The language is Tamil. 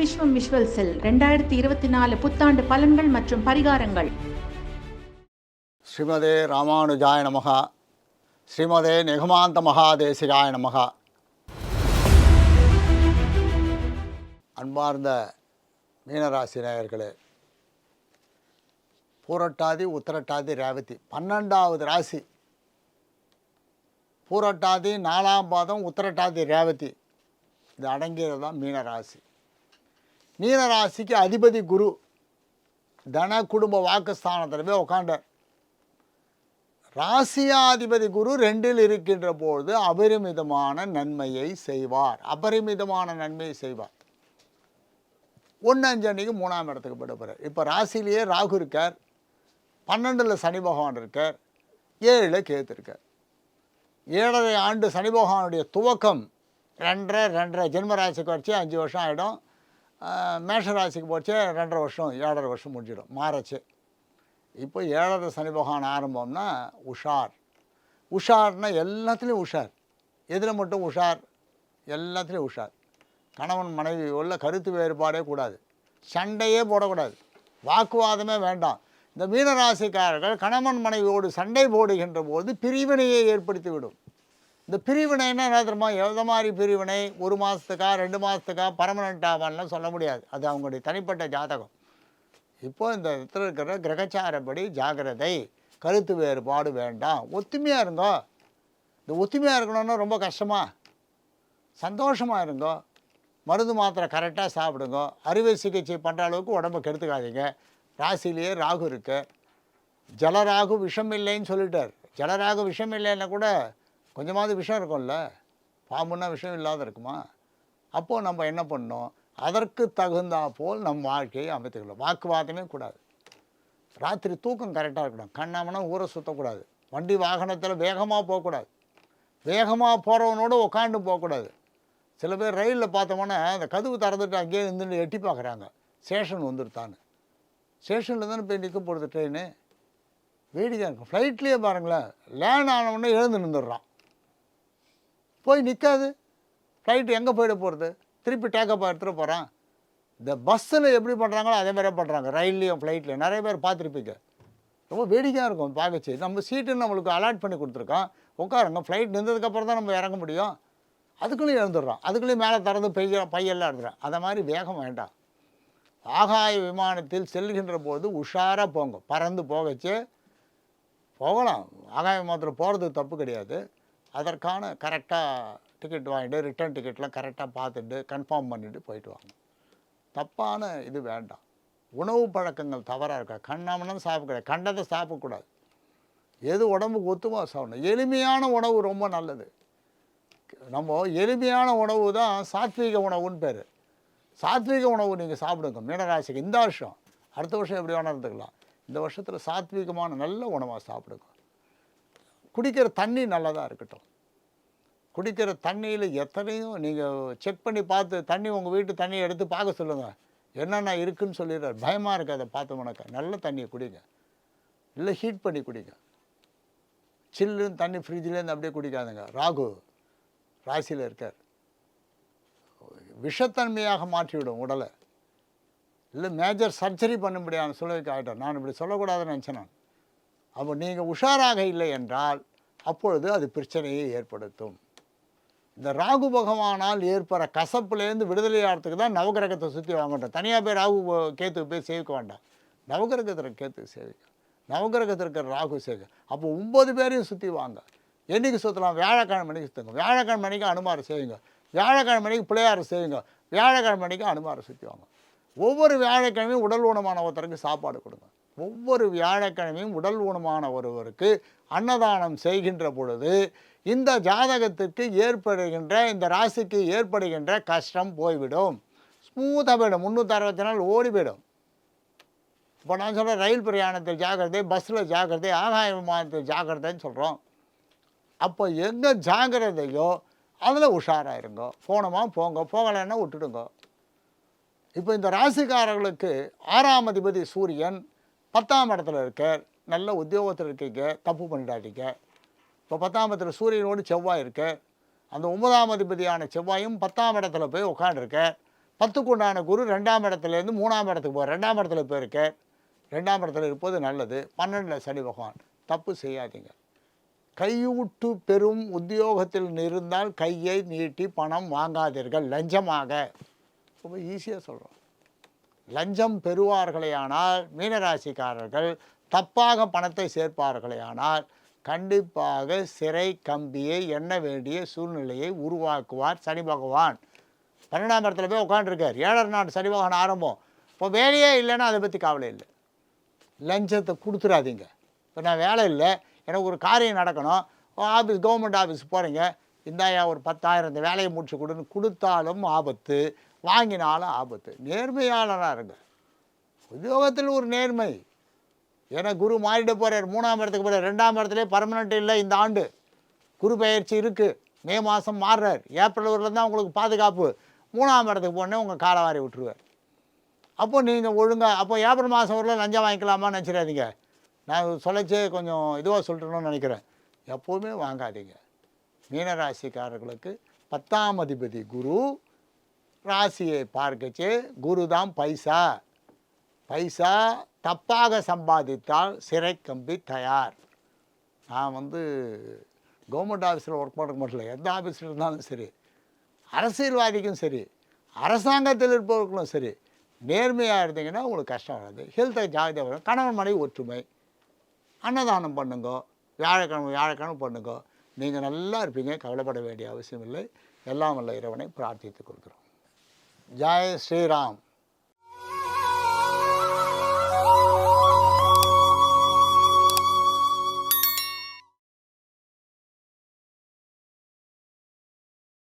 விஸ்வம் விஷுவல் செல் ரெண்டாயிரத்தி இருபத்தி நாலு புத்தாண்டு பலன்கள் மற்றும் பரிகாரங்கள். ஸ்ரீமதே ராமானுஜாய நமகா ஸ்ரீமதே நெகுமாந்த மகாதேசிகாய நமகா. அன்பார்ந்த மீனராசி நேயர்களே பூரட்டாதி உத்திரட்டாதி ரேவதி பன்னெண்டாவது ராசி. பூரட்டாதி நாலாம் பாதம் உத்திரட்டாதி ரேவதி. இது அடங்கியது தான் மீனராசி. மீனராசிக்கு அதிபதி குரு. தன குடும்ப வாக்குஸ்தானத்தில் போய் உட்காண்டார் ராசியாதிபதி குரு ரெண்டில் இருக்கின்ற பொழுது அபரிமிதமான நன்மையை செய்வார். அபரிமிதமான நன்மையை செய்வார். ஒன்று அஞ்சு அன்னைக்கு மூணாம் இடத்துக்கு போயிட்டு இப்போ ராசிலேயே ராகு இருக்கார். பன்னெண்டில் சனி பகவான் இருக்கார். ஏழில் கேத்து இருக்கார். ஏழரை ஆண்டு சனி பகவானுடைய துவக்கம் ரெண்டரை ரெண்டரை ஜென்மராசிக்கு வச்சு அஞ்சு வருஷம் ஆகிடும் மேஷராசிக்கு போச்சு ரெண்டரை வருஷம் ஏழரை வருஷம் முடிஞ்சிடும் மாறச்சு. இப்போ ஏழரை சனி பகவான் ஆரம்பம்னா உஷார். உஷார்னா எல்லாத்துலேயும் உஷார். எதில் மட்டும் உஷார்? எல்லாத்துலேயும் உஷார். கணவன் மனைவி உள்ள கருத்து வேறுபாடே கூடாது. சண்டையே போடக்கூடாது. வாக்குவாதமே வேண்டாம். இந்த மீனராசிக்காரர்கள் கணவன் மனைவியோடு சண்டை போடுகின்ற போது பிரிவினையை ஏற்படுத்திவிடும். இந்த பிரிவினைன்னா என்ன தெரியுமா? எந்த மாதிரி பிரிவினை ஒரு மாதத்துக்கா ரெண்டு மாதத்துக்கா பர்மனெண்ட் ஆவான்லாம் சொல்ல முடியாது. அது அவங்களுடைய தனிப்பட்ட ஜாதகம். இப்போ இந்த இடத்துல இருக்கிற கிரகச்சாரப்படி ஜாகிரதை கருத்து வேறுபாடு வேண்டாம். ஒத்துமையாக இருங்கோ. இந்த ஒத்துமையாக இருக்கணும்னா ரொம்ப கஷ்டமாக சந்தோஷமாக இருங்கோ. மருந்து மாத்திரை கரெக்டாக சாப்பிடுங்க. அறுவை சிகிச்சை பண்ணுற அளவுக்கு உடம்பை கெடுத்துக்காதீங்க. ராசிலேயே ராகு இருக்குது ஜலராகு விஷம் இல்லைன்னு சொல்லிட்டார். ஜலராகு விஷம் இல்லைன்னா கூட கொஞ்சமாவது விஷம் இருக்கும்ல? பாம்புன்னா விஷம் இல்லாத இருக்குமா? அப்போது நம்ம என்ன பண்ணோம் அதற்கு தகுந்தா போல் நம் வாழ்க்கையை அமைத்துக்கலாம் வாக்குவாதமே கூடாது. ராத்திரி தூக்கம் கரெக்டாக இருக்கணும். கண்ணாமனா ஊரை சுற்றக்கூடாது வண்டி வாகனத்தில் வேகமாக போகக்கூடாது. வேகமாக போகிறவனோட உட்காந்து போகக்கூடாது. சில பேர் ரயிலில் பார்த்தோம்னா அந்த கதவு திறந்துட்டு அங்கேயே இருந்துட்டு எட்டி பார்க்குறாங்க. ஸ்டேஷன் வந்துருத்தான்னு ஸ்டேஷனில் தானே போய் நிற்க போகிறது ட்ரெயின் வேடிக்கை இருக்கும். ஃப்ளைட்லேயே பாருங்களேன். லேண்ட் ஆனவுடனே எழுந்து நின்றுடுறான். போய் நிற்காது ஃப்ளைட்டு எங்கே போயிட போகிறது திருப்பி டேக்கப் எடுத்துகிட்டு போகிறான் இந்த பஸ்ஸில் எப்படி பண்ணுறாங்களோ அதே மாதிரியே பண்ணுறாங்க ரயில்லையும் ஃப்ளைட்லையும் நிறைய பேர் பார்த்துருப்பீங்க. ரொம்ப வேடிக்கையாக இருக்கும் பார்க்கச்சு. நம்ம சீட்டு நம்மளுக்கு அலாட் பண்ணி கொடுத்துருக்கோம் உட்காருங்க. ஃப்ளைட் நின்றதுக்கப்புறம் தான் நம்ம இறங்க முடியும். அதுக்குள்ளேயும் எழுந்துடுறோம் அதுக்குள்ளேயும் மேலே திறந்து பெய்ய பையெல்லாம் எடுத்துறோம் அதை மாதிரி வேகம் வேண்டாம். ஆகாய விமானத்தில் செல்கின்ற போது உஷாராக போங்க. பறந்து போகச்சு. போகலாம். ஆகாய விமானத்தில் போகிறது தப்பு கிடையாது. அதற்கான கரெக்டாக டிக்கெட் வாங்கிட்டு ரிட்டர்ன் டிக்கெட்லாம் கரெக்டாக பார்த்துட்டு கன்ஃபார்ம் பண்ணிவிட்டு போயிட்டு வாங்க. தப்பான இது வேண்டாம். உணவு பழக்கங்கள் தவறாக இருக்கா? கண்ணாமணம் சாப்பிடக்கூடாது கண்டதை சாப்பிடக்கூடாது எது உடம்புக்கு ஒத்துமா சாப்பிடணும். எளிமையான உணவு ரொம்ப நல்லது. நம்ம எளிமையான உணவு தான் சாத்வீக உணவுன்னு பேர். சாத்வீக உணவு நீங்கள் சாப்பிடுங்க. மீனராசிக்கு இந்த வருஷம். அடுத்த வருஷம் எப்படி வேணால் இருந்துக்கலாம். இந்த வருஷத்தில் சாத்வீகமான நல்ல உணவாக சாப்பிடுங்க. குடிக்கிற தண்ணி நல்லதாக இருக்கட்டும். குடிக்கிற தண்ணியில் எத்தனையும் நீங்கள் செக் பண்ணி பார்த்து தண்ணி உங்கள் வீட்டு தண்ணியை எடுத்து பார்க்க சொல்லுங்கள் என்னென்ன இருக்குன்னு சொல்லிடுறாரு பயமாக இருக்குது அதை பார்த்தோம்னாக்கா நல்ல தண்ணியை குடிங்க. இல்லை ஹீட் பண்ணி குடிங்க. சில்லுன்னு தண்ணி ஃப்ரிட்ஜ்லேருந்து அப்படியே குடிக்காதுங்க. ராகு ராசியில் இருக்கார். விஷத்தன்மையாக மாற்றிவிடும் உடலை. இல்லை மேஜர் சர்ஜரி பண்ண சூழலுக்கு ஆகிட்டேன் நான் இப்படி சொல்லக்கூடாதுன்னு நினச்சேன் நான். அப்போ நீங்கள் உஷாராக இல்லை என்றால் அப்பொழுது அது பிரச்சனையை ஏற்படுத்தும். இந்த ராகு பகவானால் ஏற்படுற கசப்புலேருந்து விடுதலை ஆகிறதுக்கு தான் நவகிரகத்தை சுற்றி வாங்கட்டும் தனியாக போய் ராகு போ- கேத்துக்கு போய் சேவிக்க வேண்டாம். நவகிரகத்தில் கேத்துக்கு சேவிக்க. நவகிரகத்தில் இருக்கிற ராகு சேவிக்க. அப்போ ஒம்பது பேரையும் சுற்றி வாங்க. என்றைக்கு சுற்றலாம் வியாழக்கிழமை மணிக்கு சுற்றுங்க வியாழக்கிழமை மணிக்கு அனுமாரை செய்யுங்க வியாழக்கிழமை மணிக்கு பிள்ளையாரை செய்யுங்க வியாழக்கிழமை மணிக்கு அனுமாரம் சுற்றி வாங்க. ஒவ்வொரு வியாழக்கிழமையும் உடல் ஊனமான ஒருத்தருக்கு சாப்பாடு கொடுங்க. ஒவ்வொரு வியாழக்கிழமையும் உடல் ஊனமான ஒருவருக்கு அன்னதானம் செய்கின்ற பொழுது இந்த ஜாதகத்திற்கு ஏற்படுகின்ற இந்த ராசிக்கு ஏற்படுகின்ற கஷ்டம் போய்விடும். ஸ்மூத்தாக போயிடும். முந்நூற்றி அறுபத்தி நாள் ஓடி போயிடும். இப்போ நான் சொல்கிறேன் ரயில் பிரயாணத்தில் ஜாக்கிரதை பஸ்ஸில் ஜாக்கிரதை ஆகாய விமானத்தில் ஜாக்கிரதைன்னு சொல்கிறோம் அப்போ எங்கே ஜாக்கிரதையோ அதில் உஷாராக இருங்க போனோமா போங்க. போகலைன்னா விட்டுடுங்க. இப்போ இந்த ராசிக்காரர்களுக்கு ஆறாம் அதிபதி சூரியன் பத்தாம் இடத்துல இருக்க நல்ல உத்தியோகத்தில் இருக்கீங்க தப்பு பண்ணிடாதீங்க. இப்போ பத்தாம் இடத்துல சூரியனோடு செவ்வாய் இருக்குது அந்த ஒன்பதாம் அதிபதியான செவ்வாயும் பத்தாம் இடத்துல போய் உட்காண்டிருக்க பத்துக்கு உண்டான குரு ரெண்டாம் இடத்துலேருந்து மூணாம் இடத்துக்கு போய் ரெண்டாம் இடத்துல போயிருக்க ரெண்டாம் இடத்துல இருப்பது நல்லது. பன்னெண்டில் சனி பகவான் தப்பு செய்யாதீங்க. கையூட்டு பெறும் உத்தியோகத்தில் இருந்தால் கையை நீட்டி பணம் வாங்காதீர்கள் லஞ்சமாக. ரொம்ப ஈஸியாக சொல்கிறோம் லஞ்சம் பெறுவார்களேயானால் மீனராசிக்காரர்கள் தப்பாக பணத்தை சேர்ப்பார்களேயானால் கண்டிப்பாக சிறை கம்பியை எண்ண வேண்டிய சூழ்நிலையை உருவாக்குவார் சனி பகவான். பன்னெண்டாம் இடத்துல போய் உட்காந்துருக்கார் ஏழரை நாடு சனி பகவான் ஆரம்பம். இப்போ வேலையே இல்லைன்னா அதை பற்றி கவலை இல்லை. லஞ்சத்தை கொடுத்துடாதீங்க இப்போ நான் வேலை இல்லை. எனக்கு ஒரு காரியம் நடக்கணும். ஆஃபீஸ் கவர்மெண்ட் ஆஃபீஸ் போகிறீங்க இந்தாயா ஒரு பத்தாயிரம் இந்த வேலையை முடிச்சு கொடுன்னு கொடுத்தாலும் ஆபத்து. வாங்கினாலும் ஆபத்து. நேர்மையாளராக இருங்க. உத்தியோகத்தில் ஒரு நேர்மை. ஏன்னா குரு மாறிட போகிறார் மூணாம் இடத்துக்கு போகிறார் ரெண்டாம் இடத்துலேயே பர்மனெண்ட் இல்லை இந்த ஆண்டு. குரு பயிற்சி இருக்குது மே மாதம் மாறுறார். ஏப்ரல் வரல தான் உங்களுக்கு பாதுகாப்பு. மூணாம் இடத்துக்கு போனே உங்கள் காலவாரி விட்டுருவார். அப்போ நீங்கள் ஒழுங்காக அப்போ ஏப்ரல் மாதம் வரல லஞ்சம் வாங்கிக்கலாமான்னு நினச்சிடாதீங்க. நான் சொல்லச்சே கொஞ்சம் இதுவாக சொல்லிட்டணும்னு நினைக்கிறேன். எப்போவுமே வாங்காதீங்க. மீனராசிக்காரர்களுக்கு பத்தாம் அதிபதி குரு. ராசியை பார்க்கச்சு. குரு தான் பைசா. பைசா தப்பாக சம்பாதித்தால் சிறை கம்பி தயார். நான் வந்து கவர்மெண்ட் ஆஃபீஸில் ஒர்க் பண்ண மட்டும் இல்லை எந்த ஆஃபீஸில் இருந்தாலும் சரி அரசியல்வாதிக்கும் சரி அரசாங்கத்தில் இருப்பவர்களும் சரி நேர்மையாக இருந்தீங்கன்னா உங்களுக்கு கஷ்டம் வராது. ஹெல்த்தை ஜாகிரதையாக வரும் கணவன் மனைவி ஒற்றுமை. அன்னதானம் பண்ணுங்க. வியாழக்கிழமை வியாழக்கிழமை பண்ணுங்க. நீங்கள் நல்லா இருப்பீங்க. கவலைப்பட வேண்டிய அவசியம் இல்லை. எல்லாம் வல்ல இறைவனை பிரார்த்தித்துக் கொள்கிறோம். जय श्री राम।